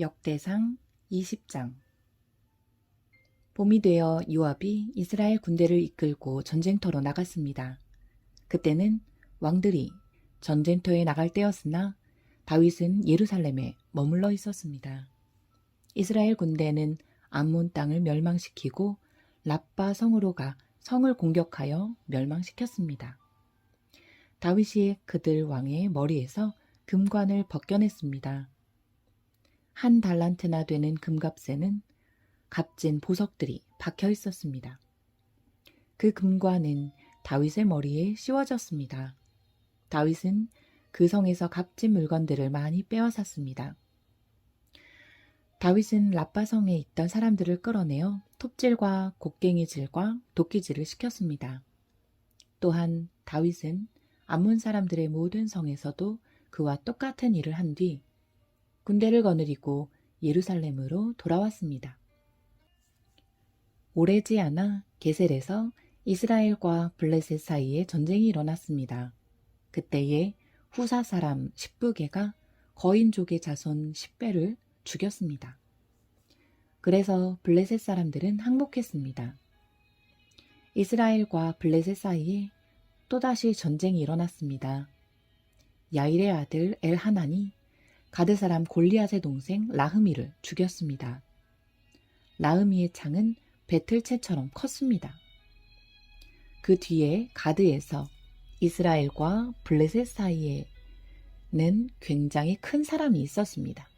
역대상 20장 봄이 되어 요압이 이스라엘 군대를 이끌고 전쟁터로 나갔습니다. 그때는 왕들이 전쟁터에 나갈 때였으나 다윗은 예루살렘에 머물러 있었습니다. 이스라엘 군대는 암몬 땅을 멸망시키고 라빠 성으로 가 성을 공격하여 멸망시켰습니다. 다윗이 그들 왕의 머리에서 금관을 벗겨냈습니다. 한 달란트나 되는 금갑새는 값진 보석들이 박혀 있었습니다. 그 금관은 다윗의 머리에 씌워졌습니다. 다윗은 그 성에서 값진 물건들을 많이 빼앗았습니다. 다윗은 라빠성에 있던 사람들을 끌어내어 톱질과 곡괭이질과 도끼질을 시켰습니다. 또한 다윗은 암몬 사람들의 모든 성에서도 그와 똑같은 일을 한 뒤 군대를 거느리고 예루살렘으로 돌아왔습니다. 오래지 않아 게셀에서 이스라엘과 블레셋 사이에 전쟁이 일어났습니다. 그때에 후사 사람 10부개가 거인족의 자손 10배를 죽였습니다. 그래서 블레셋 사람들은 항복했습니다. 이스라엘과 블레셋 사이에 또다시 전쟁이 일어났습니다. 야일의 아들 엘하난이 가드 사람 골리앗의 동생 라흐미를 죽였습니다. 라흐미의 창은 배틀채처럼 컸습니다. 그 뒤에 가드에서 이스라엘과 블레셋 사이에는 굉장히 큰 사람이 있었습니다.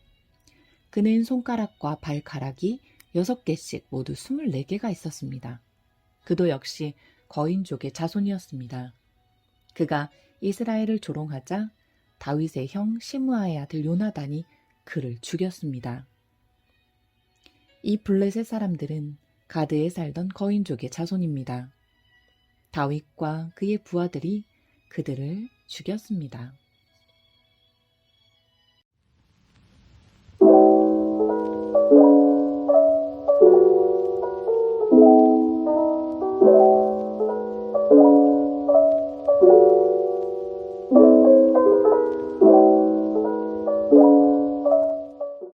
그는 손가락과 발가락이 6개씩 모두 24개가 있었습니다. 그도 역시 거인족의 자손이었습니다. 그가 이스라엘을 조롱하자 다윗의 형 시므아의 아들 요나단이 그를 죽였습니다. 이 블레셋 사람들은 가드에 살던 거인족의 자손입니다. 다윗과 그의 부하들이 그들을 죽였습니다.